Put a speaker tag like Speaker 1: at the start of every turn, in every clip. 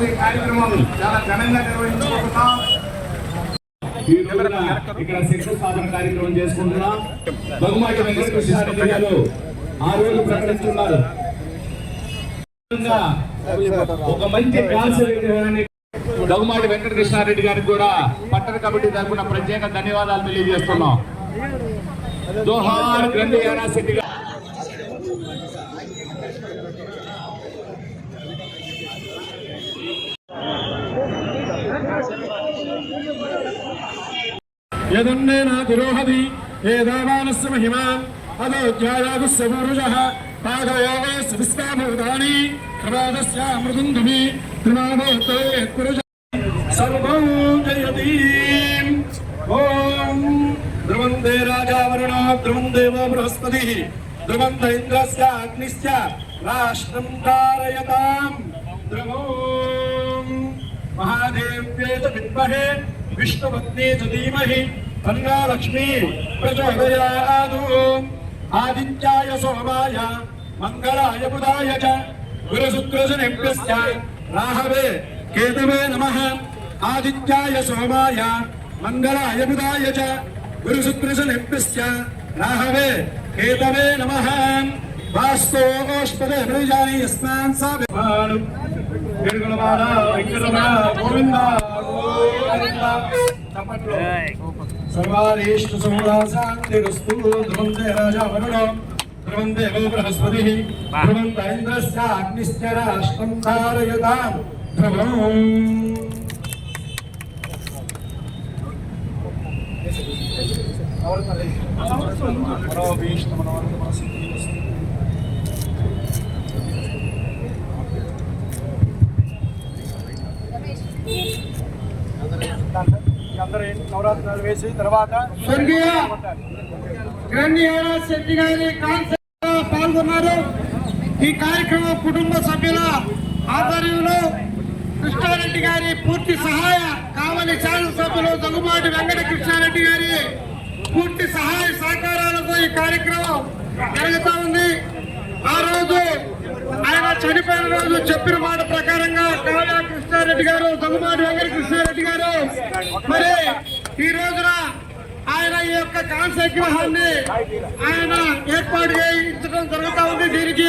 Speaker 1: ఈరోజు ఈ కార్యక్రమం చాలా ఘనంగా నిర్వహించుకుంటున్నాం. ఈ రోజున ఇక్కడ శంకుస్థాపన కార్యక్రమం చేసుకుంటున్నాం. వెంకటకృష్ణారెడ్డి గారు ఆ రోజు ప్రకటిస్తున్నారు. ఒక మంచి వెంకటకృష్ణారెడ్డి గారికి కూడా పట్టణ కమిటీ తరఫున ప్రత్యేక ధన్యవాదాలు తెలియజేస్తున్నాం. జోహార్ గారు.
Speaker 2: యదన్నేన తిరోహది ఏదావానస్య మహిమాన్ అదోధ్యాయాగుస్య పూరుషః పాదయోగస్య విశ్వాభూతాని ప్రమాదస్య మృదుందుమి త్రిమాదోత్తే పురుష సర్వం జయతి ఓం ధ్రువందే రాజా వరుణ ధ్రువం దేవో బృహస్పతి ధ్రువంత ఇంద్రస్య అగ్నిశ్చ రాష్ట్రం ధారయతాం ధ్రువం महादेव्ये च विद्महे विष्णुपत्नी च धीमहि కన్యా లక్ష్మీ ప్రచోదయాదు. ఆదిత్యాయ సోమాయ మంగళాయ బుధాయ చ. గురుశుక్రశునిభ్యశ్చ. రాహవే కేతవే నమః. ఆదిత్యాయ సోమాయ మంగళాయ బుధాయ చ. గురుశుక్రశునిభ్యశ్చ. రాహవే కేతవే నమః. వాస్తోష్పదే ప్రజానీయస్నాన్ సాభిమాను వెంకటరమణ గోవింద గోవింద. చప్పట్లో సర్వారీష్ట సముదాశాంతిరస్తు ధ్రువందే రాజా వరుణ ధ్రువందే వో బృహస్పతి ధ్రువంత ఇంద్రశ్చ అగ్నిశ్చ రాష్ట్రం ధారయతాం ధ్రువం అందరూ నవరాత్రులు వేసి తర్వాత
Speaker 3: శెట్టి గారి పాల్గొన్నారు. ఈ కార్యక్రమం కుటుంబ సభ్యుల ఆధ్వర్యంలో కృష్ణారెడ్డి గారి పూర్తి సహాయ కావలి శాసనసభ్యులు సభ్యులు వెంకట కృష్ణారెడ్డి గారి పూర్తి సహాయ సహకారాలతో ఈ కార్యక్రమం జరుగుతూ ఉంది. ఆ రోజు చనిపోయిన రోజు చెప్పిన మాట ప్రకారంగా కావ్యా కృష్ణారెడ్డి గారు తగుమాటి వెంకట కృష్ణారెడ్డి గారు మరి ఈ రోజున ఆయన ఈ యొక్క కాంస్య విగ్రహాన్ని ఆయన ఏర్పాటు చేయించడం జరుగుతూ ఉంది దీనికి.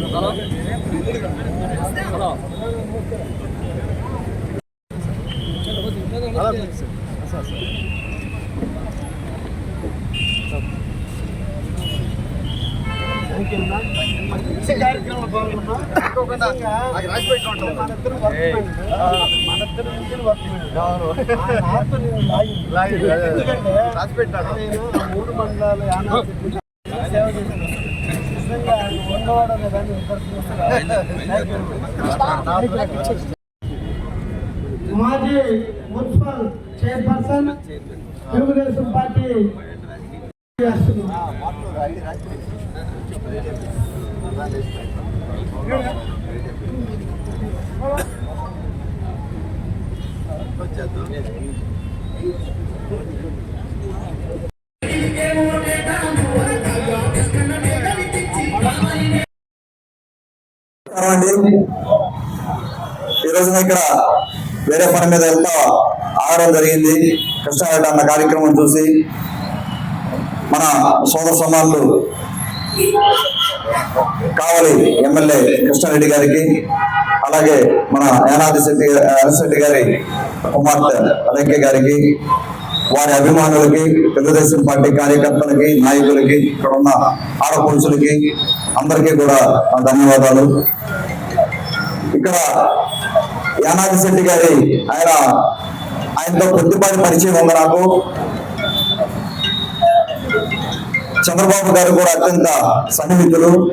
Speaker 3: ఉండవాడు అనే దాన్ని మాజీ మున్సిపల్ చైర్పర్సన్ తెలుగుదేశం పార్టీ చేస్తున్నారు
Speaker 4: అండి ఈ రోజున ఇక్కడ వేరే పని మీద వెళ్తా ఆగడం జరిగింది. కృష్ణారెడ్డి అన్న కార్యక్రమం చూసి మన సోదర సమానులు కావలి ఎమ్మెల్యే కృష్ణారెడ్డి గారికి అలాగే మన యానాది శెట్టి శెట్టి గారి కుమార్తె అలంకే గారికి వారి అభిమానులకి తెలుగుదేశం పార్టీ కార్యకర్తలకి నాయకులకి ఇక్కడ ఉన్న ఆడపడుచులకి అందరికీ కూడా ధన్యవాదాలు. ఇక్కడ యానాది శెట్టి గారి ఆయన ఆయనతో కొద్దిపాటి పరిచయం ఉంది నాకు. చంద్రబాబు గారు కూడా అత్యంత సన్నిహితులు.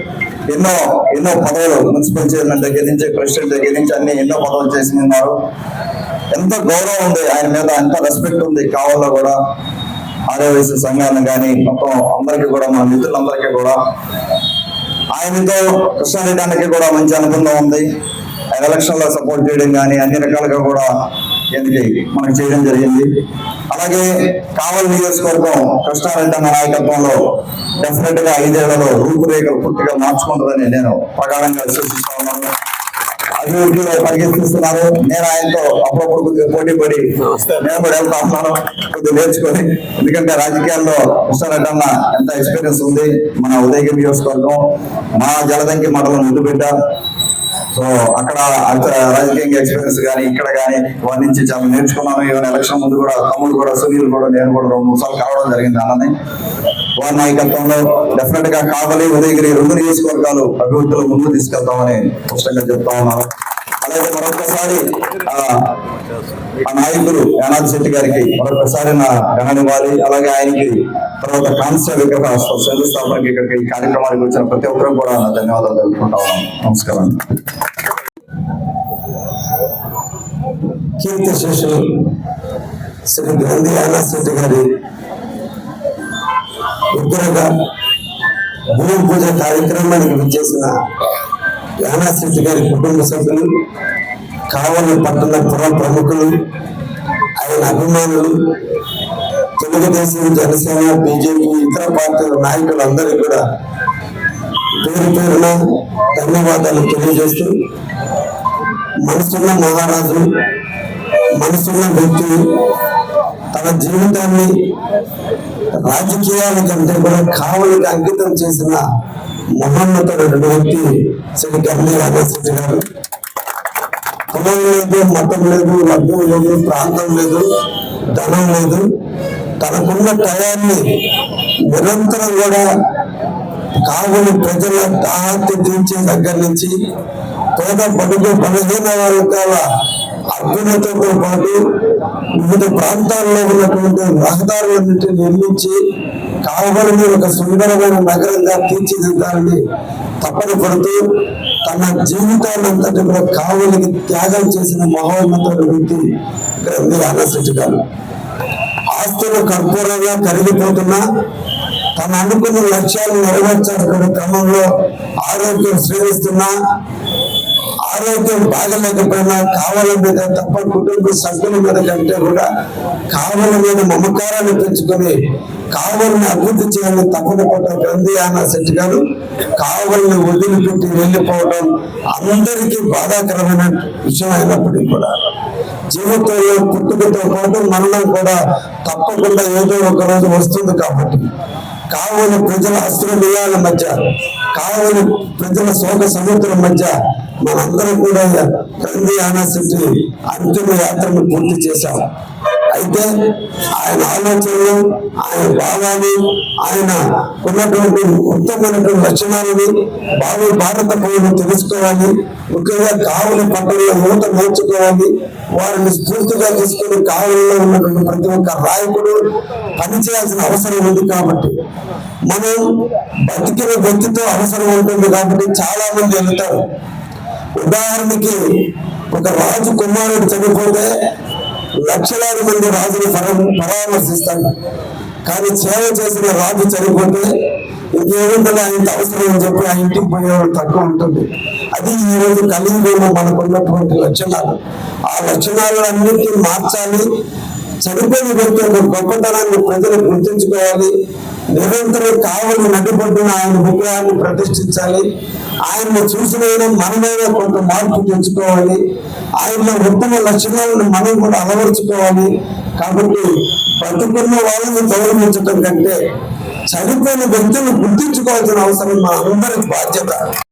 Speaker 4: ఎన్నో ఎన్నో పదవులు మున్సిపల్ చైర్మన్ దగ్గర నుంచి ప్రెసిడెంట్ దగ్గర నుంచి అన్ని ఎన్నో పదవులు చేసి ఉన్నారు. ఎంత గౌరవం ఉంది ఆయన మీద ఎంత రెస్పెక్ట్ ఉంది కావాలో కూడా. ఆదివాసీ సంఘాన్ని కానీ మొత్తం అందరికీ కూడా మన మిత్రులందరికీ కూడా. ఆయనతో కృష్ణారెడ్డి కూడా మంచి అనుబంధం ఉంది. ఎలక్షన్లో ఎలక్షన్లో సపోర్ట్ చేయడం కానీ అన్ని రకాలుగా కూడా ఎందుకు మనకు చేయడం జరిగింది. అలాగే కావలి నియోజకవర్గం కృష్ణారెడ్డి అన్న నాయకత్వంలో డెఫినెట్గా ఐదేళ్ళలో రూపురేఖలు పూర్తిగా మార్చుకుంటుందని నేను ప్రగాఢంగా విశ్వసిస్తా ఉన్నాను. అభివృద్ధిలో పరిగెత్తిస్తున్నారు. నేను ఆయనతో అప్పుడప్పుడు కొద్దిగా పోటీ పడి నేను కూడా వెళ్తా ఉన్నాను. కొద్దిగా నేర్చుకొని. ఎందుకంటే రాజకీయాల్లో కృష్ణారెడ్డి అన్న ఎంత ఎక్స్పీరియన్స్ ఉంది. మన ఉదయగిరి నియోజకవర్గం మా జలదంకి మండలం ముద్దుబిడ్డ సో అక్కడ రాజకీయ రాజకీయంగా ఎక్స్పీరియన్స్ కానీ ఇక్కడ కానీ వారి నుంచి చాలా నేర్చుకున్నాను. ఈవెన్ ఎలక్షన్ ముందు కూడా తమ్ముడు కూడా సునీల్ కూడా నేను కూడా రెండు మూడు సార్లు కలవడం జరిగింది అన్నది వారి నాయకత్వంలో డెఫినెట్గా కావాలి ఉదయగిరి రెండు నియోజకవర్గాలు అభివృద్ధిలో ముందు తీసుకెళ్తామని స్పష్టంగా చెప్తా ఉన్నారు. అలాగే మరొకసారి ఆ, ఆ నాయకులు యానాథ్ శెట్టి గారికి మరొకసారి నా గణనివ్వాలి అలాగే ఆయనకి తర్వాత కాంస్య విగ్రహ శంకుస్థాపనకి ఇక్కడికి ఈ కార్యక్రమానికి వచ్చిన ప్రతి ఒక్కరూ కూడా ధన్యవాదాలు తెలుపుకుంటా ఉన్నాం నమస్కారం.
Speaker 5: కీర్తి శిష్యులు శ్రీ గాంధీ యానాథ్ శెట్టి గారి విగ్రహ భూమి పూజ కార్యక్రమానికి విచ్చేసిన శెట్టి గారి కుటుంబ సభ్యులు కావలి పట్టణ పుర ప్రముఖులు ఆయన అభిమానులు తెలుగుదేశం జనసేన బీజేపీ ఇతర పార్టీల నాయకులందరికీ కూడా పేరు పేరున ధన్యవాదాలు తెలియజేస్తూ మనసున్న మహారాజు మనసున్న వ్యక్తి తన జీవితాన్ని రాజకీయాల కంటే కూడా కావలికి అంకితం చేసిన మహోన్నతుడు వ్యక్తి శ్రీ గంభీ రామశెట్టి గారు కులం లేదు మతం లేదు వర్గం లేదు ప్రాంతం లేదు ధనం లేదు తనకున్న టయాన్ని నిరంతరం కూడా కావులు ప్రజల దాహార్తి తీర్చే దగ్గర నుంచి పేద బడుగు బలహీన వర్గాల అభ్యున్నతతో పాటు వివిధ ప్రాంతాల్లో ఉన్నటువంటి రహదారులన్నింటినీ నిర్మించి కావలని ఒక సుందరమైన నగరంగా తీర్చిదిద్దాలని తప్పని పడుతూ తన జీవితాన్నంతటి కూడా కావలికి త్యాగం చేసిన మహోన్నతుడు వ్యక్తి గ్రంథి ఆనశెట్టి గారు ఆస్తులు కర్పూరంగా కరిగిపోతున్నా తను అనుకున్న లక్ష్యాలు నెరవేర్చాలనే క్రమంలో ఆరోగ్యం శ్రేణిస్తున్నా ఆరోగ్యం బాగలేకపోయినా కావాల మీద తప్ప కుటుంబ సభ్యుల మీద కంటే కూడా కావల మీద మమకారాన్ని పెంచుకొని కావలిని అభివృద్ధి చేయాలని తప్పన పట్ట గ్రంథి ఆనా శెట్టి గారు కావల్ని వదిలిపెట్టి వెళ్ళిపోవడం అందరికీ బాధాకరమైన విషయం అయినప్పటికీ కూడా జీవితంలో పుట్టుకతో పాటు మరణం కూడా తప్పకుండా ఏదో ఒక రోజు వస్తుంది కాబట్టి కావలి ప్రజల అస్త్రమియాల మధ్య కావలి ప్రజల శోక సముద్రం మధ్య మనందరం కూడా క్రంది ఆనాశక్తి అంతిమ యాత్రను పూర్తి చేశాం. అయితే ఆయన ఆలోచనలు ఆయన భావాలు ఆయన ఉన్నటువంటి ఉత్తమైనటువంటి లక్షణాలని బాబు భారత పౌరులు తెలుసుకోవాలి. ముఖ్యంగా కావలి పట్టణంలో మూత నేర్చుకోవాలి వారిని స్ఫూర్తిగా తీసుకుని కావలిలో ఉన్నటువంటి ప్రతి ఒక్క రాయకుడు పనిచేయాల్సిన అవసరం ఉంది కాబట్టి. మనం బతికిన వ్యక్తితో అవసరం ఉంటుంది కాబట్టి చాలా మంది వెళ్తారు. ఉదాహరణకి ఒక రాజు కుమారుడు చనిపోతే లక్షలాది మంది రాజుని పరామర్శిస్తాడు కానీ సేవ చేసిన రాజు చనిపోతే ఇంకేముంటుంది? ఆయన అవసరం అని చెప్పి ఆ ఇంటికి పోయేవాడు తక్కువ ఉంటుంది. అది ఈ రోజు కలియుగంలో మనకు లక్షణాలు. ఆ లక్షణాలన్నింటినీ మార్చాలి. చనిపోయిన వ్యక్తి యొక్క గొప్పతనాన్ని ప్రజలు గుర్తించుకోవాలి. నిరంతరం కావలి నడిపడిన ఆయన విగ్రహాన్ని ప్రతిష్ఠించాలి. ఆయన్ని చూసిన మనమైనా కొంత మార్పు తెచ్చుకోవాలి. ఆయనలో ఉత్తమ లక్షణాలను మనం కూడా అలవరుచుకోవాలి. కాబట్టి బతుకున్న వాళ్ళని గౌరవించడం కంటే చనిపోయిన వ్యక్తులను గుర్తించుకోవాల్సిన అవసరం మా అందరికి బాధ్యత.